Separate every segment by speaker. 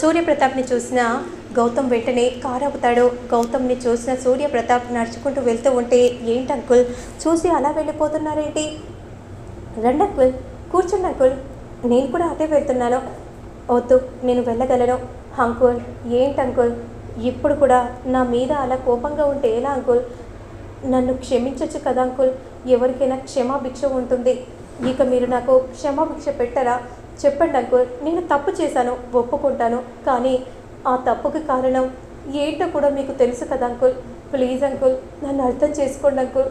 Speaker 1: సూర్యప్రతాప్ని చూసిన గౌతమ్ వెంటనే కారు గౌతమ్ని చూసిన సూర్యప్రతాప్ నడుచుకుంటూ వెళ్తూ ఉంటే ఏంటి అంకుల్? చూసి అలా వెళ్ళిపోతున్నారేంటి? రండి అంకుల్ కూర్చోండి అంకుల్. నేను కూడా అదే వెళ్తున్నాను. వద్దు నేను వెళ్ళగలను. అంకుల్ ఏంటి అంకుల్? ఇప్పుడు కూడా నా మీద అలా కోపంగా ఉంటే ఎలా అంకుల్? నన్ను క్షమించవచ్చు కదా అంకుల్? ఎవరికైనా క్షమాభిక్ష ఉంటుంది. ఇక మీరు నాకు క్షమాభిక్ష పెట్టరా? చెప్పండి అంకుల్ నేను తప్పు చేశాను ఒప్పుకుంటాను కానీ ఆ తప్పుకి కారణం ఏంటో కూడా మీకు తెలుసు కదా అంకుల్. ప్లీజ్ అంకుల్ నన్ను అర్థం చేసుకోండి అంకుల్.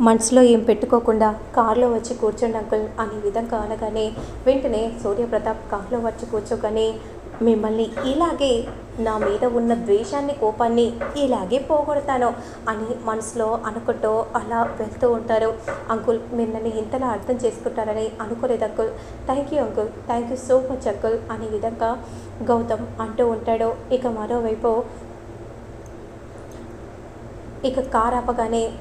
Speaker 1: మనసులో ఏం పెట్టుకోకుండా కారులో వచ్చి కూర్చోండి అంకుల్ అనే విధంగా అనగానే వెంటనే సూర్యప్రతాప్ కారులో వచ్చి కూర్చోగానే మిమ్మల్ని ఇలాగే నా మీద ఉన్న ద్వేషాన్ని కోపాన్ని ఇలాగే పోగొడతాను అని మనసులో అనుకుంటూ అలా వెళ్తూ ఉంటారు. అంకుల్ మీరు నన్ను ఇంతలా అర్థం చేసుకుంటారని అనుకోలేదు uncle. Thank you uncle. Thank you so much uncle అనే విధంగా గౌతమ్ అంటూ ఉంటాడు. ఇక మరోవైపు ఇక కారు ఆపగానే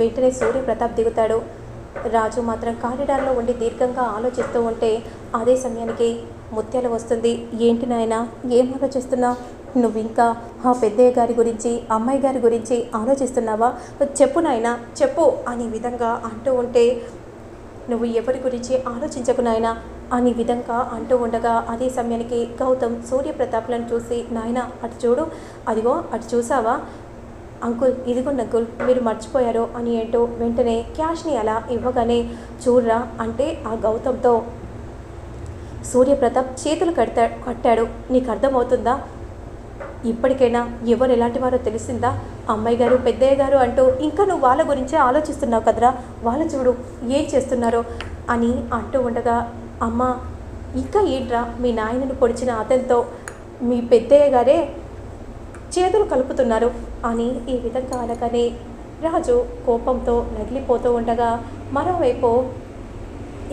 Speaker 1: వెంటనే సూర్యప్రతాప్ దిగుతాడు. రాజు మాత్రం కారిడార్లో ఉండి దీర్ఘంగా ఆలోచిస్తూ ఉంటే అదే సమయానికి ముత్యాలు వస్తుంది. ఏంటి నాయన ఏం ఆలోచిస్తున్నావు నువ్వు ఇంకా ఆ పెద్దయ్య గారి గురించి అమ్మాయి గారి గురించి ఆలోచిస్తున్నావా? చెప్పు నాయన చెప్పు అనే విధంగా అంటూ ఉంటే నువ్వు ఎవరి గురించి ఆలోచించకు నాయన అనే విధంగా అంటూ ఉండగా అదే సమయానికి గౌతమ్ సూర్యప్రతాప్లను చూసి నాయన అటు చూడు అదిగో అటు చూసావా? అంకుల్ ఇదిగోండి అంకుల్ మీరు మర్చిపోయారు అని ఏంటో వెంటనే క్యాష్ని అలా ఇవ్వగానే చూడరా అంటే ఆ గౌతమ్తో. సూర్యప్రతాప్ చేతులు కడతా కట్టాడు. నీకు అర్థమవుతుందా? ఇప్పటికైనా ఎవరు ఎలాంటి వారో తెలిసిందా? అమ్మాయి గారు పెద్దయ్య గారు అంటూ ఇంకా నువ్వు వాళ్ళ గురించే ఆలోచిస్తున్నావు కదరా? వాళ్ళు చూడు ఏం చేస్తున్నారో అని అంటూ ఉండగా అమ్మ ఇంకా ఏంట్రా మీ నాయనను పొడిచిన అతనితో మీ పెద్దయ్య గారే చేతులు కలుపుతున్నారు. అని ఈ విధంగా అనగానే రాజు కోపంతో నగిలిపోతూ ఉండగా మరోవైపు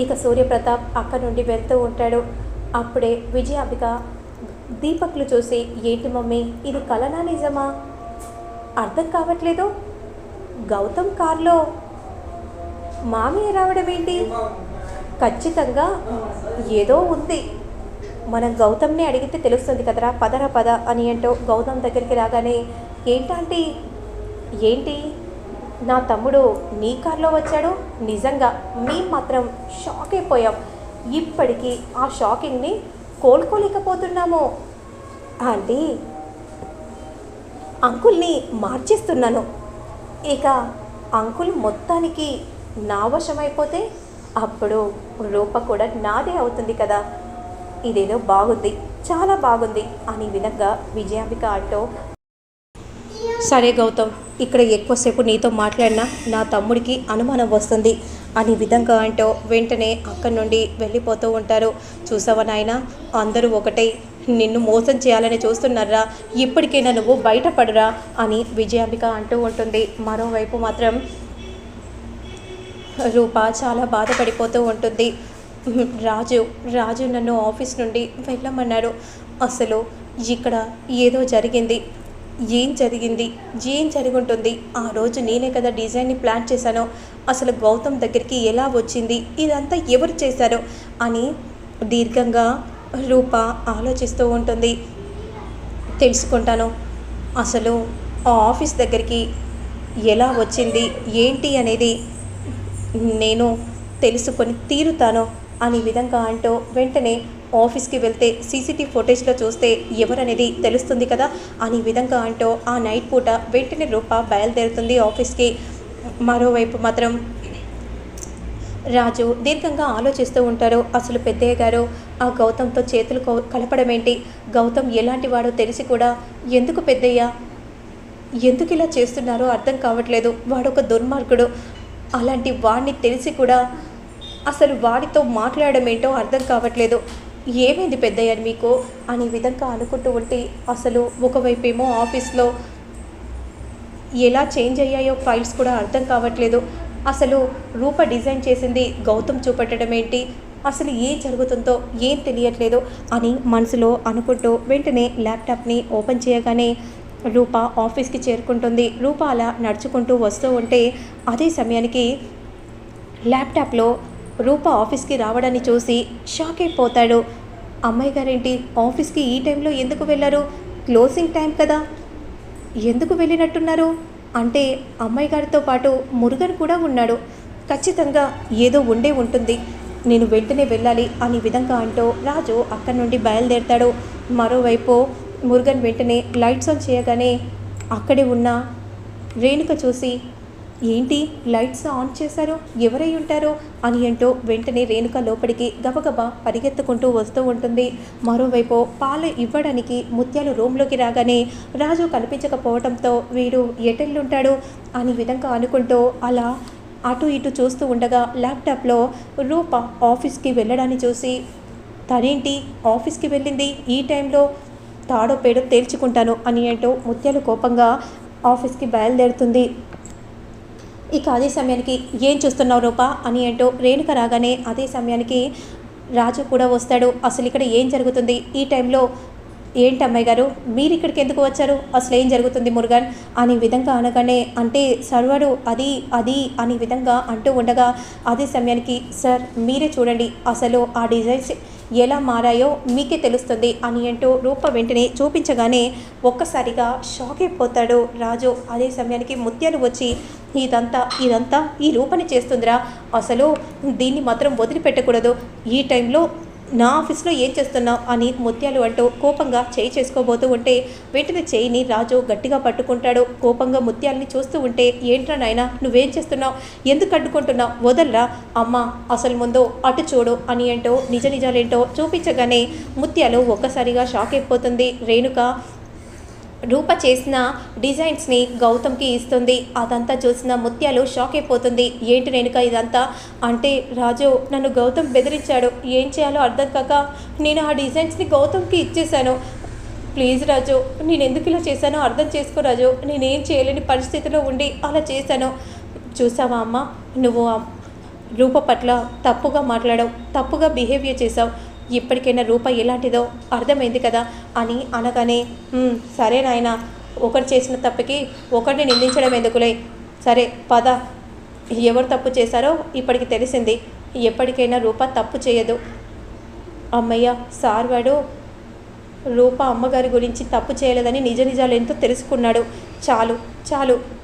Speaker 1: ఇక సూర్యప్రతాప్ అక్కడి నుండి వెళ్తూ ఉంటాడు. అప్పుడే విజయాంబిక దీపక్లు చూసి ఏంటి మమ్మీ ఇది కలనా నిజమా? అర్థం కావట్లేదు. గౌతమ్ కార్లో మామయ్య రావడం ఏంటి? ఖచ్చితంగా ఏదో ఉంది. మనం గౌతమ్ని అడిగితే తెలుస్తుంది కదరా పదరా పద అని ఏంటో గౌతమ్ దగ్గరికి రాగానే ఏంటంటే ఏంటి? నా తమ్ముడు నీ కారులో వచ్చాడు. నిజంగా మేము మాత్రం షాక్ అయిపోయాం. ఇప్పటికీ ఆ షాకింగ్ని కోలుకోలేకపోతున్నాము. ఆంటీ అంకుల్ని మార్చేస్తున్నాను. ఇక అంకుల్ మొత్తానికి నా వశమైపోతే అప్పుడు రూప కూడా నాదే అవుతుంది కదా. ఇదేదో బాగుంది చాలా బాగుంది అనే విధంగా విజయాంబిక ఆటో సరే గౌతమ్ ఇక్కడ ఎక్కువసేపు నీతో మాట్లాడినా నా తమ్ముడికి అనుమానం వస్తుంది. అని విధంగా అంటూ వెంటనే అక్కడి నుండి వెళ్ళిపోతూ ఉంటారు. చూసావా నాయన అందరూ ఒకటై నిన్ను మోసం చేయాలని చూస్తున్నారా? ఇప్పటికైనా నువ్వు బయటపడరా? అని విజయాంబిక అంటూ ఉంటుంది. మరోవైపు మాత్రం రూప చాలా బాధపడిపోతూ ఉంటుంది. రాజు రాజు నన్ను ఆఫీస్ నుండి వెళ్ళమన్నాడు. అసలు ఇక్కడ ఏదో జరిగింది. ఏం జరిగింది? ఏం జరుగుంటుంది? ఆ రోజు నేనే కదా డిజైన్ని ప్లాన్ చేశాను. అసలు గౌతమ్ దగ్గరికి ఎలా వచ్చింది? ఇదంతా ఎవరు చేశారు? అని దీర్ఘంగా రూప ఆలోచిస్తూ ఉంటుంది. తెలుసుకుంటాను. అసలు ఆ ఆఫీస్ దగ్గరికి ఎలా వచ్చింది? ఏంటి అనేది నేను తెలుసుకొని తీరుతాను అనే విధంగా అంటూ వెంటనే ఆఫీస్కి వెళ్తే సీసీటీవీ ఫుటేజ్లో చూస్తే ఎవరనేది తెలుస్తుంది కదా? అనే విధంగా అంటూ ఆ నైట్ పూట వెంటనే రూప బయలుదేరుతుంది ఆఫీస్కి. మరోవైపు మాత్రం రాజు దీర్ఘంగా ఆలోచిస్తూ ఉంటారు. అసలు పెద్దయ్య గారు ఆ గౌతమ్తో చేతులు కలపడం ఏంటి? గౌతమ్ ఎలాంటి వాడో తెలిసి కూడా ఎందుకు పెద్దయ్య? ఎందుకు ఇలా చేస్తున్నారో అర్థం కావట్లేదు. వాడు ఒక దుర్మార్గుడు. అలాంటి వాడిని తెలిసి కూడా అసలు వాడితో మాట్లాడడం ఏంటో అర్థం కావట్లేదు. ఏమైంది పెద్దయ్య మీకు? అనే విధంగా అనుకుంటూ ఉంటే అసలు ఒకవైపేమో ఆఫీస్లో ఎలా చేంజ్ అయ్యాయో ఫైల్స్ కూడా అర్థం కావట్లేదు. అసలు రూప డిజైన్ చేసింది గౌతమ్ చూపెట్టడం ఏంటి? అసలు ఏం జరుగుతుందో ఏం తెలియట్లేదు అని మనసులో అనుకుంటూ వెంటనే ల్యాప్టాప్ని ఓపెన్ చేయగానే రూప ఆఫీస్కి చేరుకుంటుంది. రూప అలా నడుచుకుంటూ వస్తూ ఉంటే అదే సమయానికి ల్యాప్టాప్లో రూప ఆఫీస్కి రావడాన్ని చూసి షాక్ అయిపోతాడు. అమ్మాయి గారేంటి? ఆఫీస్కి ఈ టైంలో ఎందుకు వెళ్ళారు? క్లోజింగ్ టైం కదా. ఎందుకు వెళ్ళినట్టున్నారు? అంటే అమ్మాయి గారితో పాటు మురుగన్ కూడా ఉన్నాడు. ఖచ్చితంగా ఏదో ఉండే ఉంటుంది. నేను వెంటనే వెళ్ళాలి అనే విధంగా అంటూ రాజు అక్కడి నుండి బయలుదేరతాడు. మరోవైపు మురుగన్ వెంటనే లైట్స్ ఆన్ చేయగానే అక్కడే ఉన్న రేణుక చూసి ఏంటి లైట్స్ ఆన్ చేశారు? ఎవరై ఉంటారో? అని అంటూ వెంటనే రేణుక లోపలికి గబగబా పరిగెత్తుకుంటూ వస్తూ ఉంటుంది. మరోవైపు పాలు ఇవ్వడానికి ముత్యాలు రూమ్లోకి రాగానే రాజు కనిపించకపోవడంతో వీడు ఎటెళ్ళుంటాడు? అని విధంగా అనుకుంటూ అలా అటు ఇటు చూస్తూ ఉండగా ల్యాప్టాప్లో రూప ఆఫీస్కి వెళ్ళడాన్ని చూసి తనేంటి ఆఫీస్కి వెళ్ళింది? ఈ టైంలో తాడో పేడో తేల్చుకుంటాను అని అంటూ ముత్యాలు కోపంగా ఆఫీస్కి బయలుదేరుతుంది. ఇక అదే సమయానికి ఏం చూస్తున్నావు రూపా? అని ఏంటో రేణుక రాగానే అదే సమయానికి రాజు కూడా వస్తాడు. అసలు ఇక్కడ ఏం జరుగుతుంది? ఈ టైంలో ఏంటి అమ్మాయి గారు? మీరు ఇక్కడికి ఎందుకు వచ్చారు? అసలు ఏం జరుగుతుంది మురుగన్? అనే విధంగా అనగానే అంటే సర్వడు అది అది అనే విధంగా అంటూ ఉండగా అదే సమయానికి సార్ మీరే చూడండి. అసలు ఆ డిజైన్స్ ఎలా మారాయో మీకే తెలుస్తుంది అని అంటూ రూప వెంటనే చూపించగానే ఒక్కసారిగా షాక్ అయిపోతాడు. రాజు అదే సమయానికి ముత్యాలు వచ్చి ఇదంతా ఇదంతా ఈ రూపని చేస్తుందిరా. అసలు దీన్ని మాత్రం వదిలిపెట్టకూడదు. ఈ టైంలో నా ఆఫీస్లో ఏం చేస్తున్నావు? అని ముత్యాలు అంటూ కోపంగా చేయి చేసుకోబోతూ ఉంటే వెంటనే చేయిని రాజు గట్టిగా పట్టుకుంటాడు. కోపంగా ముత్యాలని చూస్తూ ఉంటే ఏంట్రా నాయన నువ్వేం చేస్తున్నావు? ఎందుకు అడ్డుకుంటున్నావు? వదలరా? అమ్మ అసలు ముందు అటు చూడు అని అంటూ నిజ నిజాలేంటో చూపించగానే ముత్యాలు ఒక్కసారిగా షాక్ అయిపోతుంది. రేణుక రూప చేసిన డిజైన్స్ని గౌతమ్కి ఇస్తుంది. అదంతా చూసిన ముత్యాలు షాక్ అయిపోతుంది. ఏంటి రేణుక ఇదంతా? అంటే రాజు నన్ను గౌతమ్ బెదిరించాడు. ఏం చేయాలో అర్థం కాక నేను ఆ డిజైన్స్ని గౌతమ్కి ఇచ్చేశాను. ప్లీజ్ రాజు నేను ఎందుకు ఇలా చేశానో అర్థం చేసుకో రాజు. నేనేం చేయలేని పరిస్థితిలో ఉండి అలా చేశాను. చూసావా అమ్మ? నువ్వు రూప పట్ల తప్పుగా మాట్లాడావు. తప్పుగా బిహేవియర్ చేసావు ఇప్పటికైనా రూప ఎలాంటిదో అర్థమైంది కదా అని అనగానే సరే నాయన ఒకరు చేసిన తప్పుకి ఒకరిని నిందించడం ఎందుకులే? సరే పద. ఎవరు తప్పు చేశారో ఇప్పటికి తెలిసింది. ఎప్పటికైనా రూప తప్పు చేయదు. అమ్మయ్య సార్ వాడు రూప అమ్మగారి గురించి తప్పు చేయలేదని నిజ నిజాలు ఎంతో తెలుసుకున్నాడు. చాలు చాలు.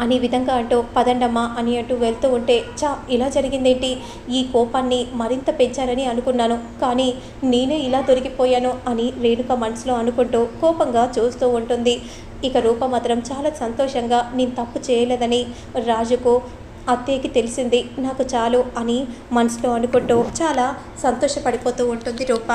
Speaker 1: అని విధంగా అంటూ పదండమ్మా అని అంటూ వెళ్తూ ఉంటే చా ఇలా జరిగిందేంటి? ఈ కోపాన్ని మరింత పెంచారని అనుకున్నాను. కానీ నేనే ఇలా దొరికిపోయాను అని రేణుక మనసులో అనుకుంటూ కోపంగా చూస్తూ ఉంటుంది. ఇక రూప మాత్రం చాలా సంతోషంగా నేను తప్పు చేయలేదని రాజుకు అత్తయ్యకి తెలిసింది. నాకు చాలు అని మనసులో అనుకుంటూ చాలా సంతోషపడిపోతూ ఉంటుంది రూప.